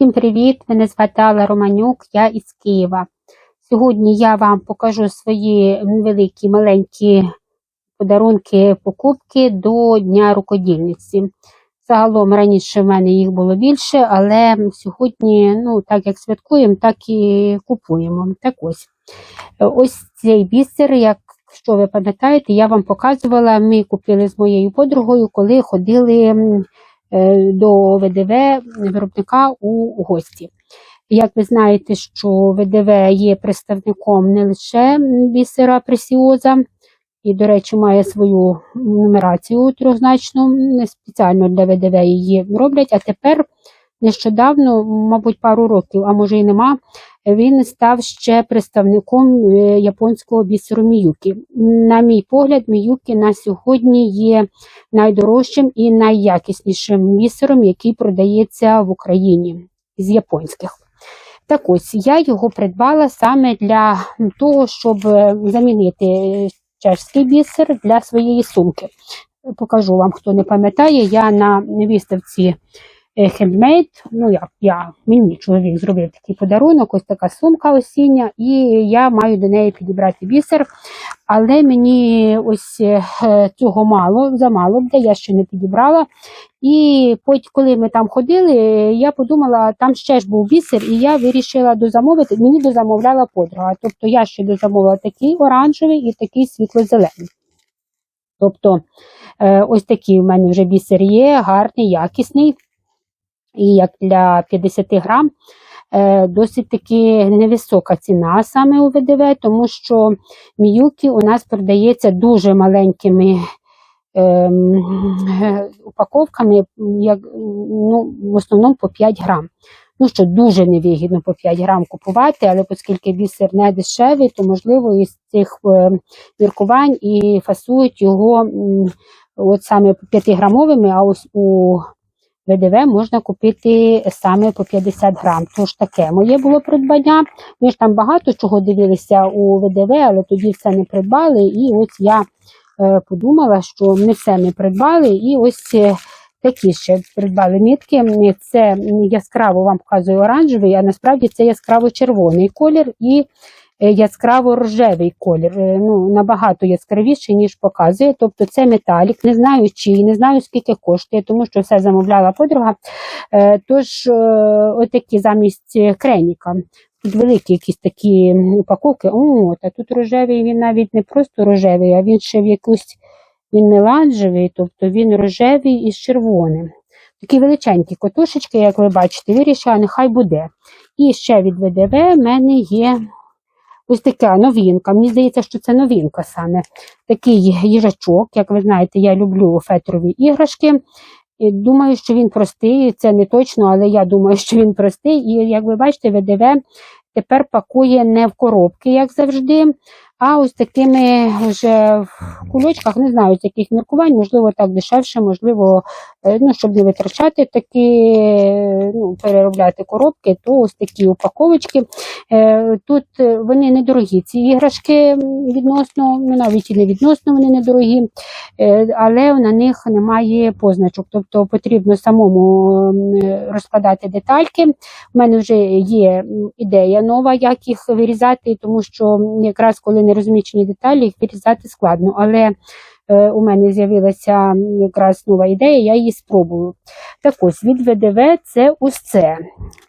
Всім привіт! Мене звати Алла Романюк, я із Києва. Сьогодні я вам покажу свої великі маленькі подарунки, покупки до Дня рукодільниці. Загалом раніше в мене їх було більше, але сьогодні, ну, так як святкуємо, так і купуємо. Так ось. Ось цей бісер, якщо ви пам'ятаєте, я вам показувала, ми купили з моєю подругою, коли ходили до ВДВ виробника у гості. Як ви знаєте, що ВДВ є представником не лише бісера пресіоза, і, до речі, має свою нумерацію трьохзначну, спеціально для ВДВ її роблять, а тепер нещодавно, мабуть, пару років, а може і нема, він став ще представником е, японського бісеру Міюкі. На мій погляд, Міюкі на сьогодні є найдорожчим і найякіснішим бісером, який продається в Україні з японських. Так ось я його придбала саме для того, щоб е, замінити чешський бісер для своєї сумки. Покажу вам, хто не пам'ятає, я на виставці Handmade, ну як я, мені чоловік зробив такий подарунок, ось така сумка осіння, і я маю до неї підібрати бісер. Але мені ось е, цього мало, замало буде, я ще не підібрала. І потім, коли ми там ходили, я подумала, там ще ж був бісер, і я вирішила дозамовити. Мені дозамовляла подруга. Тобто я ще дозамовила такий оранжевий і такий світло-зелений. Тобто, е, ось такий в мене вже бісер є, гарний, якісний. І як для 50 грам е, досить таки невисока ціна саме у ВДВ, тому що міюкі у нас продається дуже маленькими ем, упаковками, як, ну, в основному по 5 грам. Ну що дуже невигідно по 5 грам купувати, але оскільки бісер не дешевий, то можливо із цих е, міркувань і фасують його от саме 5 грамовими, а ось у ВДВ можна купити саме по 50 грам. Тож таке моє було придбання. Ми ж там багато чого дивилися у ВДВ, але тоді все не придбали. І ось я е, подумала, що не все ми придбали. І ось е, такі ще придбали нитки. Це яскраво вам показую оранжевий, а насправді це яскраво червоний колір. і Яскраво рожевий колір, е, ну набагато яскравіший, ніж показує. Тобто це металік, не знаю чий, не знаю скільки коштує, тому що все замовляла подруга. Е, Тож, е, отакі замість креніка. Тут великі якісь такі упаковки. О, та тут рожевий, він навіть не просто рожевий, а він ще в якусь він меланжевий, тобто він рожевий із червоним. Такі величенькі котушечки, як ви бачите, вирішила, нехай буде. І ще від ВДВ в мене є ось така новинка. Мені здається, що це новинка саме. Такий їжачок, як ви знаєте, я люблю фетрові іграшки. І Думаю, що він простий, це не точно, але я думаю, що він простий. І як ви бачите, ВДВ тепер пакує не в коробки, як завжди, а ось такими вже в кульочках, не знаю, з яких міркувань, можливо, так дешевше, можливо, е, ну, щоб не витрачати такі, ну, переробляти коробки, то ось такі упаковочки. Е, Тут е, вони недорогі, ці іграшки відносно, ну навіть і не відносно вони недорогі, але на них немає позначок. Тобто потрібно самому розкладати детальки. У мене вже є ідея нова, як їх вирізати, тому що якраз коли не розмічені деталі, їх вирізати складно. Але е, у мене з'явилася якраз нова ідея, я її спробую. Так ось від ВДВ це усе.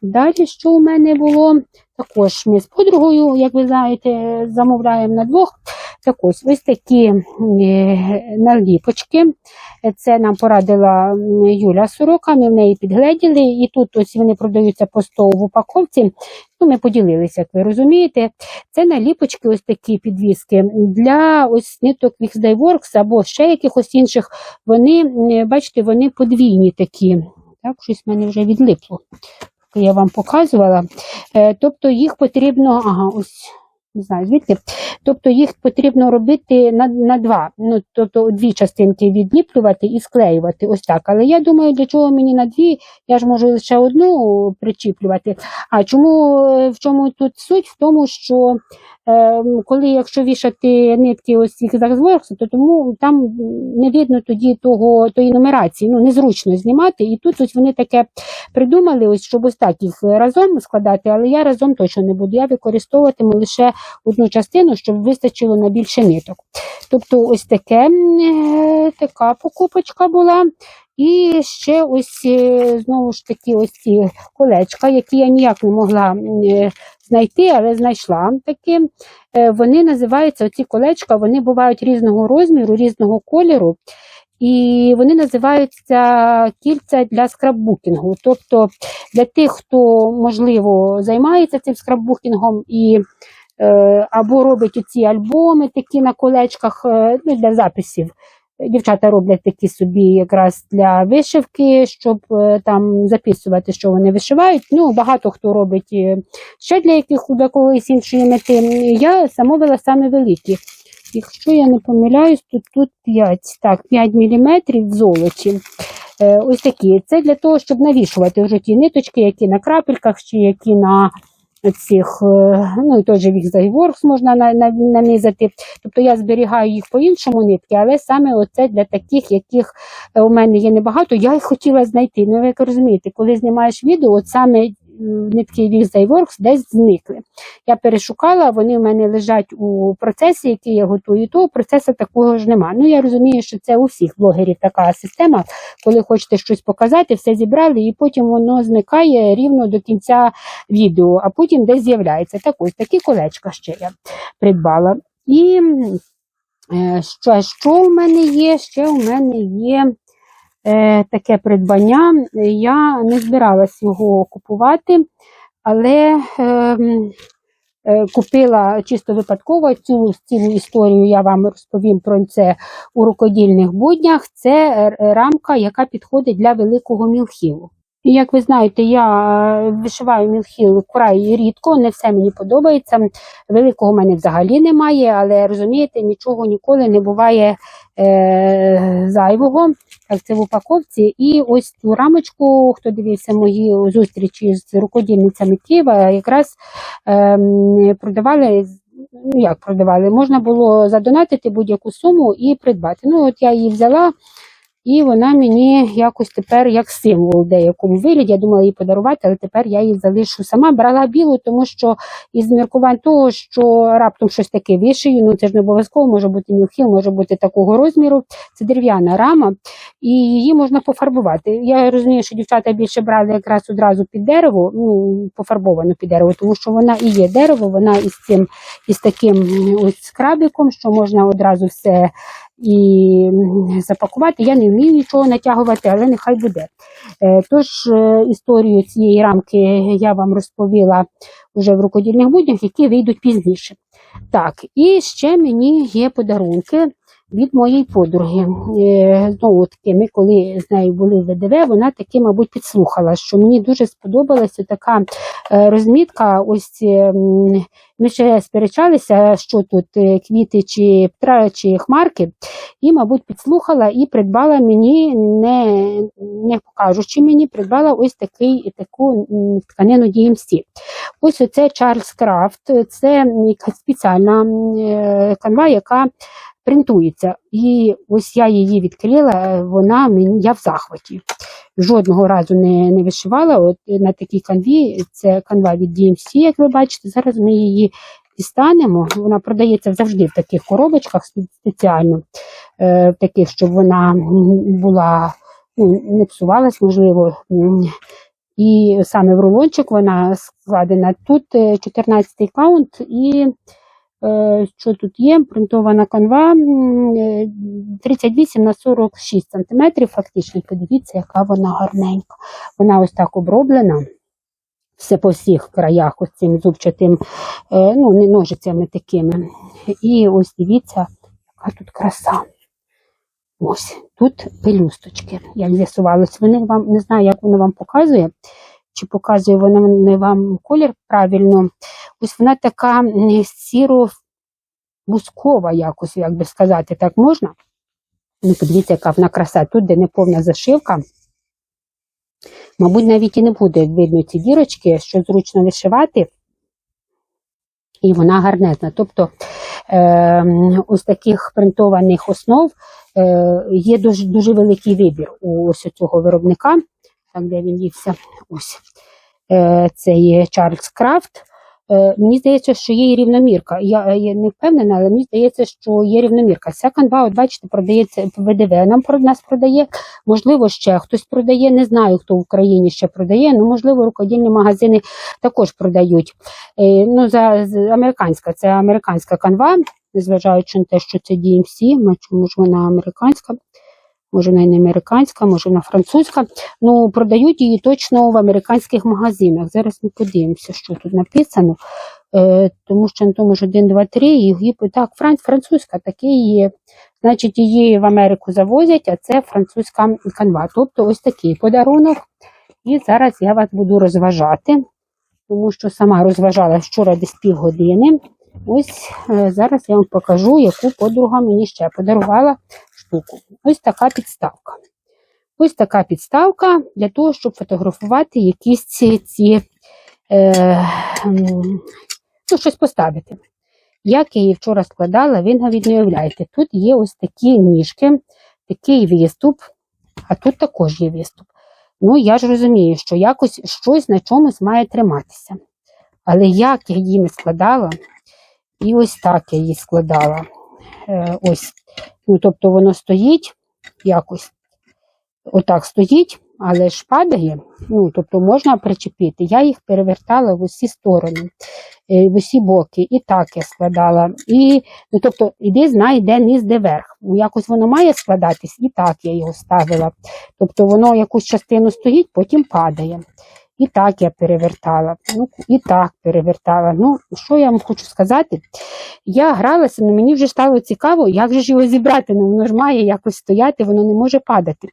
Далі, що у мене було? Також ми з подругою, як ви знаєте, замовляємо на двох. Так ось ось такі е, наліпочки. Це нам порадила Юля Сорока, ми в неї підгледіли, і тут ось вони продаються по 100 в упаковці. Ну, ми поділилися, як ви розумієте. Це наліпочки, ось такі підвіски для ось ниток Wix або ще якихось інших. Вони, бачите, вони подвійні такі. Так, щось в мене вже відлипло. Я вам показувала. Е, Тобто їх потрібно, ага, ось не знаю звідки. Тобто їх потрібно робити на, на два. Ну, тобто дві частинки відліплювати і склеювати. Ось так. Але я думаю, для чого мені на дві? Я ж можу лише одну причіплювати. А чому е, в чому тут суть? В тому, що коли якщо вішати нитки ось цих зворсу, то тому там не видно тоді того, тої нумерації, ну незручно знімати. І тут ось вони таке придумали, ось, щоб ось так їх разом складати, але я разом точно не буду. Я використовуватиму лише одну частину, щоб вистачило на більше ниток. Тобто, ось таке, е, така покупочка була. І ще ось е, знову ж таки ось ці колечка, які я ніяк не могла е, знайти, але знайшла таки. Е, Вони називаються оці колечка, вони бувають різного розміру, різного кольору. І вони називаються кільця для скраббукінгу. Тобто для тих, хто можливо займається цим скраббукінгом і або робить ці альбоми такі на колечках ну, для записів. Дівчата роблять такі собі якраз для вишивки, щоб е, там записувати, що вони вишивають. Ну, багато хто робить е, ще для яких для когось іншої мети. Я замовила саме великі. Якщо я не помиляюсь, то тут 5, так, 5 мм в золоті. Ось такі. Це для того, щоб навішувати вже ті ниточки, які на крапельках, чи які на цих, е, ну і той же Вікзайворкс можна на, на, нанизати. Тобто я зберігаю їх по-іншому нитки, але саме оце для таких, яких е, у мене є небагато, я їх хотіла знайти. Ну, ви як розумієте, коли знімаєш відео, от саме нитки Вікзайворкс десь зникли. Я перешукала, вони в мене лежать у процесі, який я готую, того процесу такого ж нема. Ну я розумію, що це у всіх блогерів така система, коли хочете щось показати, все зібрали, і потім воно зникає рівно до кінця відео, а потім десь з'являється. Так ось такі колечка ще я придбала. І е, що, що у мене є? Ще у мене є таке придбання. Я не збиралась його купувати, але е, м, е, купила чисто випадково цю цілу історію. Я вам розповім про це у рукодільних буднях. Це е, рамка, яка підходить для великого мілхілу. Як ви знаєте, я е, вишиваю мілхіл вкрай рідко, не все мені подобається. Великого в мене взагалі немає, але розумієте, нічого ніколи не буває е, зайвого. Так, це в упаковці. І ось цю рамочку, хто дивився мої зустрічі з рукодільницями Києва, якраз е, продавали. Ну, як продавали? Можна було задонатити будь-яку суму і придбати. Ну, от я її взяла, і вона мені якось тепер як символ в деякому вигляді. Я думала її подарувати, але тепер я її залишу сама. Брала білу, тому що із міркувань того, що раптом щось таке вишию, ну це ж не обов'язково, може бути мілхіл, може бути такого розміру. Це дерев'яна рама, і її можна пофарбувати. Я розумію, що дівчата більше брали якраз одразу під дерево, ну пофарбовано під дерево, тому що вона і є дерево, вона із цим із таким ось крабиком, що можна одразу все і запакувати. Я не вмію нічого натягувати, але нехай буде. Е, Тож е, історію цієї рамки я вам розповіла вже в рукодільних буднях, які вийдуть пізніше. Так, і ще мені є подарунки від моєї подруги. Е, Знову таки, ми коли з нею були в ВДВ, вона таки, мабуть, підслухала, що мені дуже сподобалася така е, розмітка. Ось е, ми ще сперечалися, що тут квіти чи птра, чи хмарки, і, мабуть, підслухала і придбала мені, не, не покажучи мені, придбала ось такий, таку тканину DMC. Ось оце Чарльз Крафт, це спеціальна канва, яка принтується. І ось я її відкрила, вона мені я в захваті. Жодного разу не, не вишивала. От на такій канві, це канва від DMC, як ви бачите. Зараз ми її дістанемо. Вона продається завжди в таких коробочках спеціально, е, таких, щоб вона була, ну, не псувалась, можливо. І саме в рулончик вона складена. Тут 14-й каунт і Е, Що тут є? Принтована канва е, 38 на 46 см. Фактично, подивіться, яка вона гарненька. Вона ось так оброблена. Все по всіх краях, ось цим зубчатим, е, ну, не ножицями такими. І ось дивіться, яка тут краса. Ось тут пелюсточки, як з'ясувалось. Вони вам не знаю, як воно вам показує, чи показує воно не вам колір правильно. Ось вона така м, сіро-бускова якось, як би сказати, так можна. Ну, подивіться, яка вона краса. Тут, де неповна зашивка. Мабуть, навіть і не буде видно ці дірочки, що зручно вишивати. і вона гарнезна. Тобто е, ось таких принтованих основ е, є дуже, дуже великий вибір у ось цього виробника, там де він дівся. Ось. Е, це є Чарльз Крафт. Е, Мені здається, що є і рівномірка. Я, я не впевнена, але мені здається, що є рівномірка. Ця канва, от бачите, продається ВДВ. Нам нас продає. Можливо, ще хтось продає. Не знаю, хто в Україні ще продає. Ну, можливо, рукодільні магазини також продають. Е, Ну, за з- американська, це американська канва, незважаючи на те, що це DMC, може вона американська. Може, вона і не американська, може вона французька. Ну, продають її точно в американських магазинах. Зараз ми подивимося, що тут написано. Е, тому що на тому ж 1, 2, 3, її так, фран, французька, таке є. Значить, її в Америку завозять, а це французька канва. Тобто ось такий подарунок. І зараз я вас буду розважати, тому що сама розважала вчора десь півгодини. Ось е, зараз я вам покажу, яку подруга мені ще подарувала штуку. Ось така підставка. Ось така підставка для того, щоб фотографувати якісь ці, ці е, ну, щось поставити. Як я її вчора складала, ви навіть не уявляєте. Тут є ось такі ніжки, такий виступ, а тут також є виступ. Ну, я ж розумію, що якось щось на чомусь має триматися. Але як я її не складала, і ось так я її складала. Е, ось. Ну, тобто воно стоїть якось отак стоїть, але ж падає. Ну, тобто можна причепити. Я їх перевертала в усі сторони, е, в усі боки, і так я складала. І, ну, тобто, іди знай, де низ, де верх. Ну, якось воно має складатись, і так я його ставила. Тобто воно якусь частину стоїть, потім падає. І так я перевертала, ну, і так перевертала. Ну, що я вам хочу сказати? Я гралася, але мені вже стало цікаво, як же ж його зібрати. Ну, воно ж має якось стояти, воно не може падати.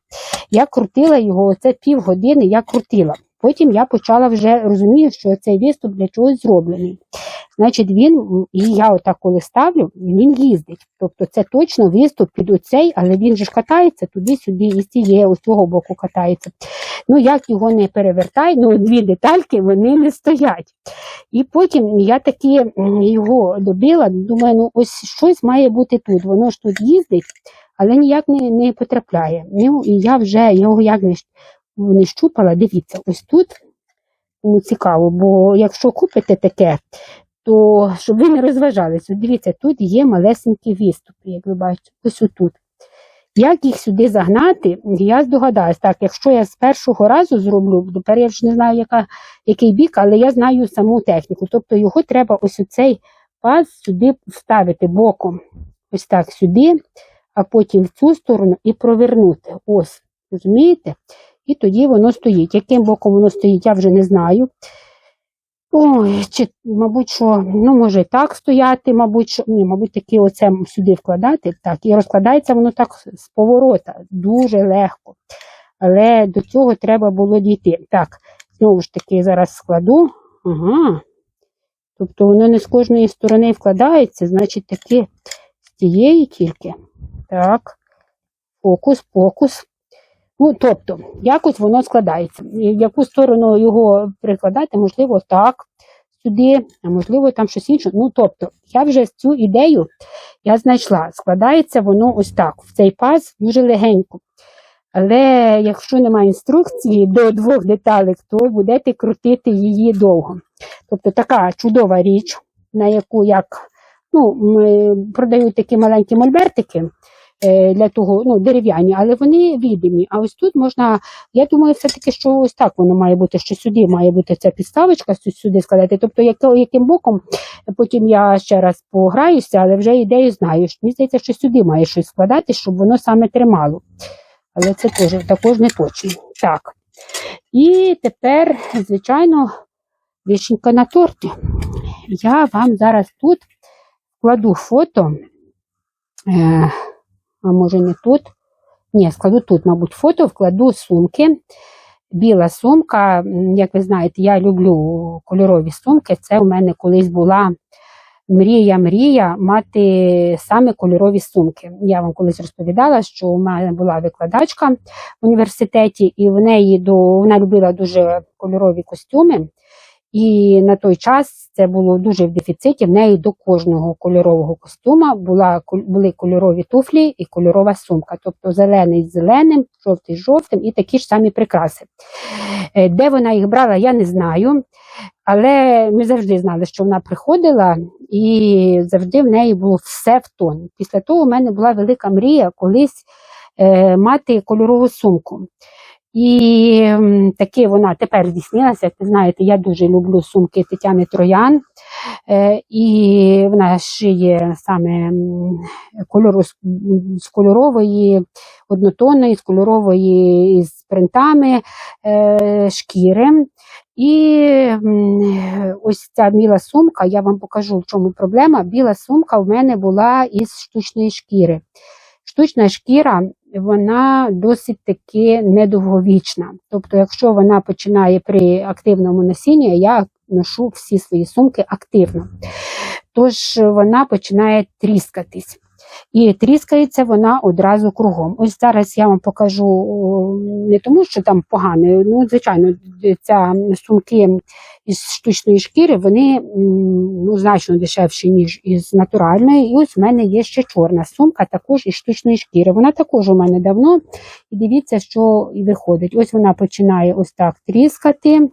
Я крутила його, оце півгодини я крутила. Потім я почала вже розумію, що цей виступ для чогось зроблений. Значить, він, і я отак коли ставлю, він їздить. Тобто це точно виступ під оцей, але він же ж катається туди-сюди, і з цієї, ось цього боку катається. Ну, як його не перевертай, ну дві детальки вони не стоять. І потім я таки його добила, думаю, ну ось щось має бути тут. Воно ж тут їздить, але ніяк не, не потрапляє. Ну, і я вже його як не, не щупала, дивіться, ось тут ну, цікаво, бо якщо купите таке, то щоб ви не розважалися, дивіться, тут є малесенькі виступи, як ви бачите, ось отут. Як їх сюди загнати, я здогадаюсь, так, якщо я з першого разу зроблю, тепер я ж не знаю, яка, який бік, але я знаю саму техніку. Тобто його треба ось оцей паз сюди вставити боком, ось так сюди, а потім в цю сторону і провернути. Ось, розумієте? І тоді воно стоїть. Яким боком воно стоїть, я вже не знаю. Ой, чи, мабуть, що, ну, може і так стояти, мабуть, що, ні, мабуть, таки оце сюди вкладати, так, і розкладається воно так з поворота, дуже легко. Але до цього треба було дійти. Так, знову ж таки, зараз складу. Ага. Тобто воно не з кожної сторони вкладається, значить, таки з тієї тільки. Так, фокус, фокус. Ну, тобто, якось воно складається. В яку сторону його прикладати, можливо, так, сюди, а можливо, там щось інше. Ну, тобто, я вже цю ідею я знайшла. Складається воно ось так, в цей паз дуже легенько. Але якщо немає інструкції до двох деталей, то будете крутити її довго. Тобто така чудова річ, на яку як ну, продають такі маленькі мольбертики для того, ну, дерев'яні, але вони відомі. А ось тут можна, я думаю, все-таки, що ось так воно має бути, що сюди має бути ця підставочка, сюди складати. Тобто, яким боком, потім я ще раз пограюся, але вже ідею знаю. Мені здається, що сюди має щось складати, щоб воно саме тримало. Але це теж також не точно. Так. І тепер, звичайно, вишенька на торті. Я вам зараз тут вкладу фото. Е, а може не тут. Ні, складу тут, мабуть, фото, вкладу сумки. Біла сумка, як ви знаєте, я люблю кольорові сумки. Це у мене колись була мрія, мрія мати саме кольорові сумки. Я вам колись розповідала, що у мене була викладачка в університеті, і в неї до вона любила дуже кольорові костюми. І на той час це було дуже в дефіциті. В неї до кожного кольорового костюма була, були кольорові туфлі і кольорова сумка. Тобто зелений з зеленим, жовтий з жовтим і такі ж самі прикраси. Е, Де вона їх брала, я не знаю. Але ми завжди знали, що вона приходила, і завжди в неї було все в тон. Після того в мене була велика мрія колись е, мати кольорову сумку. І таки вона тепер здійснилася. Ви знаєте, я дуже люблю сумки Тетяни Троян. Е, і вона шиє саме кольору, з- кольорової, однотонної, з кольорової з принтами е, шкіри. І ось ця біла сумка, я вам покажу, в чому проблема. Біла сумка в мене була із штучної шкіри. Штучна шкіра вона досить таки недовговічна. Тобто, якщо вона починає при активному носінні, я ношу всі свої сумки активно. Тож вона починає тріскатись. І тріскається вона одразу кругом. Ось зараз я вам покажу не тому, що там погано. Ну, звичайно, ця сумки із штучної шкіри, вони ну, значно дешевші, ніж із натуральної. І ось в мене є ще чорна сумка, також із штучної шкіри. Вона також у мене давно. І дивіться, що і виходить. Ось вона починає ось так тріскати.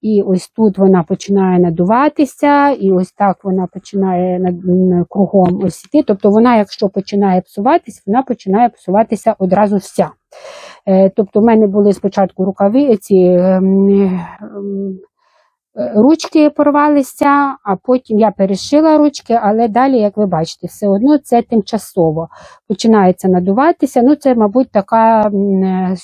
І ось тут вона починає надуватися, і ось так вона починає кругом ось іти. Тобто вона, якщо починає псуватись, вона починає псуватися одразу вся. Е, Тобто в мене були спочатку рукави, ці ем, ем, е, ручки порвалися, а потім я перешила ручки, але далі, як ви бачите, все одно це тимчасово починається надуватися. Ну, це, мабуть, така е,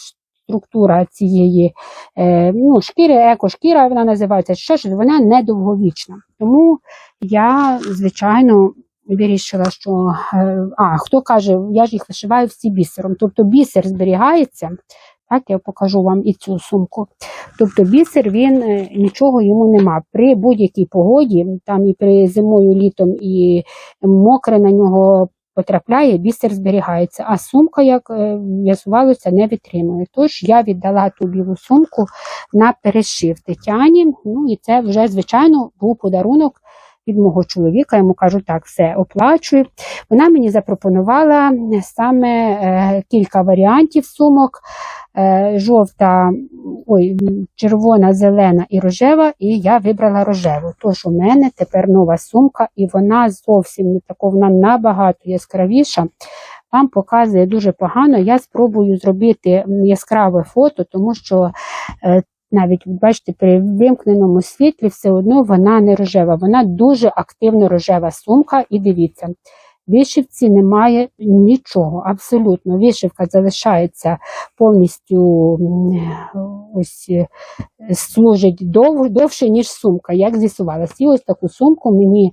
структура цієї е, ну, шкіри, екошкіра вона називається, що ж вона недовговічна. Тому я, звичайно, вирішила, що е, а хто каже, я ж їх вишиваю всі бісером. Тобто бісер зберігається. Так, я покажу вам і цю сумку. Тобто бісер він е, нічого йому нема. При будь-якій погоді, там і при зимою, літом, і мокре на нього потрапляє, бісер зберігається. А сумка, як е, з'ясувалося, не витримує. Тож я віддала ту білу сумку на перешив Тетяні. Ну і це вже, звичайно, був подарунок від мого чоловіка. Йому кажу, так, все оплачую. Вона мені запропонувала саме е, кілька варіантів сумок. Е, жовта, ой, червона, зелена і рожева, і я вибрала рожеву. Тож у мене тепер нова сумка, і вона зовсім не така, вона набагато яскравіша. Вам показує дуже погано. Я спробую зробити яскраве фото, тому що е, навіть бачите, при вимкненому світлі все одно вона не рожева. Вона дуже активно рожева сумка. І дивіться, вишивці немає нічого, абсолютно. Вишивка залишається повністю ось е, служить дов, довше, ніж сумка, як з'ясувалось. І ось таку сумку мені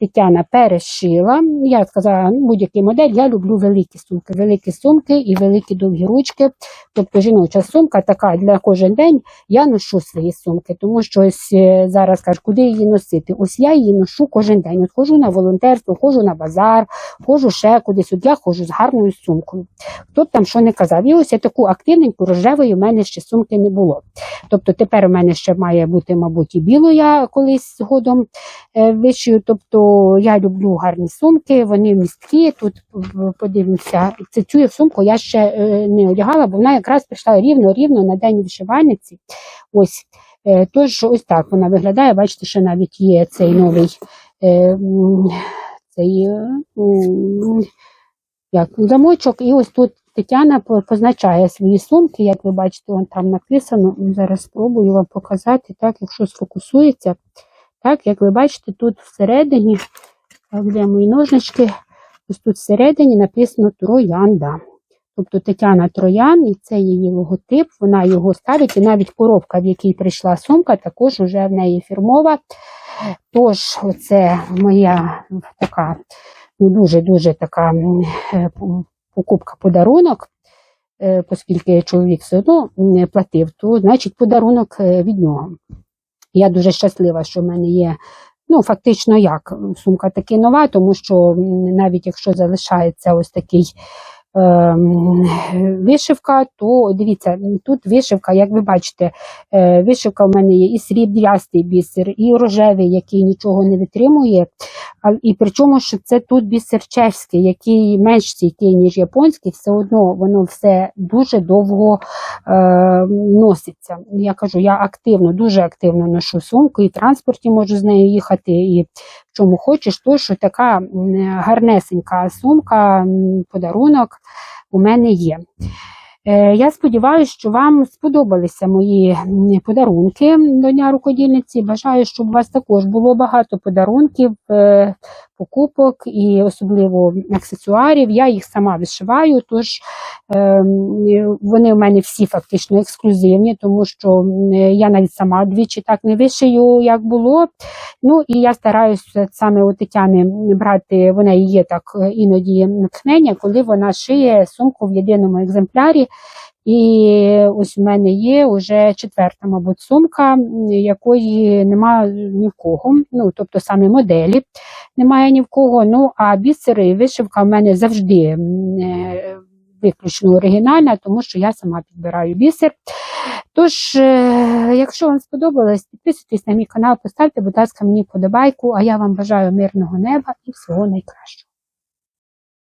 Тетяна перешила. Я сказала, ну, будь-який модель, я люблю великі сумки, великі сумки і великі довгі ручки. Тобто жіноча сумка така для кожен день. Я ношу свої сумки, тому що ось е, зараз кажуть, куди її носити. Ось я її ношу кожен день. От ходжу на волонтерство, ходжу на базар, ходжу ще кудись. От я ходжу з гарною сумкою. Хто б там що не казав. І ось я таку активненьку рожевої в мене ще сумки не було. Тобто тепер у мене ще має бути, мабуть, і білу я колись згодом е, вишию. Тобто я люблю гарні сумки, вони місткі. Тут подивимося, це цю сумку я ще е, не одягала, бо вона якраз прийшла рівно-рівно на день вишивальниці. Ось. Е, Тож ось так вона виглядає. Бачите, що навіть є цей новий е, цей, як, замочок. І ось тут Тетяна позначає свої сумки, як ви бачите, вон там написано. Зараз спробую вам показати, так, якщо сфокусується. Так, як ви бачите, тут всередині, так, де мої ножнички, ось тут всередині написано Троянда. Тобто Тетяна Троян, і це її логотип, вона його ставить, і навіть коробка, в якій прийшла сумка, також вже в неї фірмова. Тож, це моя така, ну дуже-дуже така е, покупка подарунок, е, оскільки чоловік все одно не платив, то значить подарунок е, від нього. Я дуже щаслива, що в мене є. Ну, фактично, як сумка таки нова, тому що навіть якщо залишається ось такий ем, вишивка, то дивіться, тут вишивка, як ви бачите, е, вишивка в мене є і сріблястий бісер, і рожевий, який нічого не витримує. І причому, що це тут бісер чеський, який менш стійкий, ніж японський, все одно воно все дуже довго е, носиться. Я кажу, я активно, дуже активно ношу сумку, і в транспорті можу з нею їхати, і в чому хочеш, то що така гарнесенька сумка, подарунок у мене є. Е, Я сподіваюся, що вам сподобалися мої подарунки до Дня рукодільниці. Бажаю, щоб у вас також було багато подарунків, е, покупок і особливо аксесуарів. Я їх сама вишиваю, тож е, вони в мене всі фактично ексклюзивні, тому що я навіть сама двічі так не вишию, як було. Ну і я стараюся саме у Тетяни брати, в неї є так іноді натхнення, коли вона шиє сумку в єдиному екземплярі. І ось у мене є вже четверта, мабуть, сумка, якої немає ні в кого. Ну, тобто саме моделі немає ні в кого. Ну, а бісери і вишивка в мене завжди е, виключно оригінальна, тому що я сама підбираю бісер. Тож, е, якщо вам сподобалось, підписуйтесь на мій канал, поставте, будь ласка, мені вподобайку, а я вам бажаю мирного неба і всього найкращого.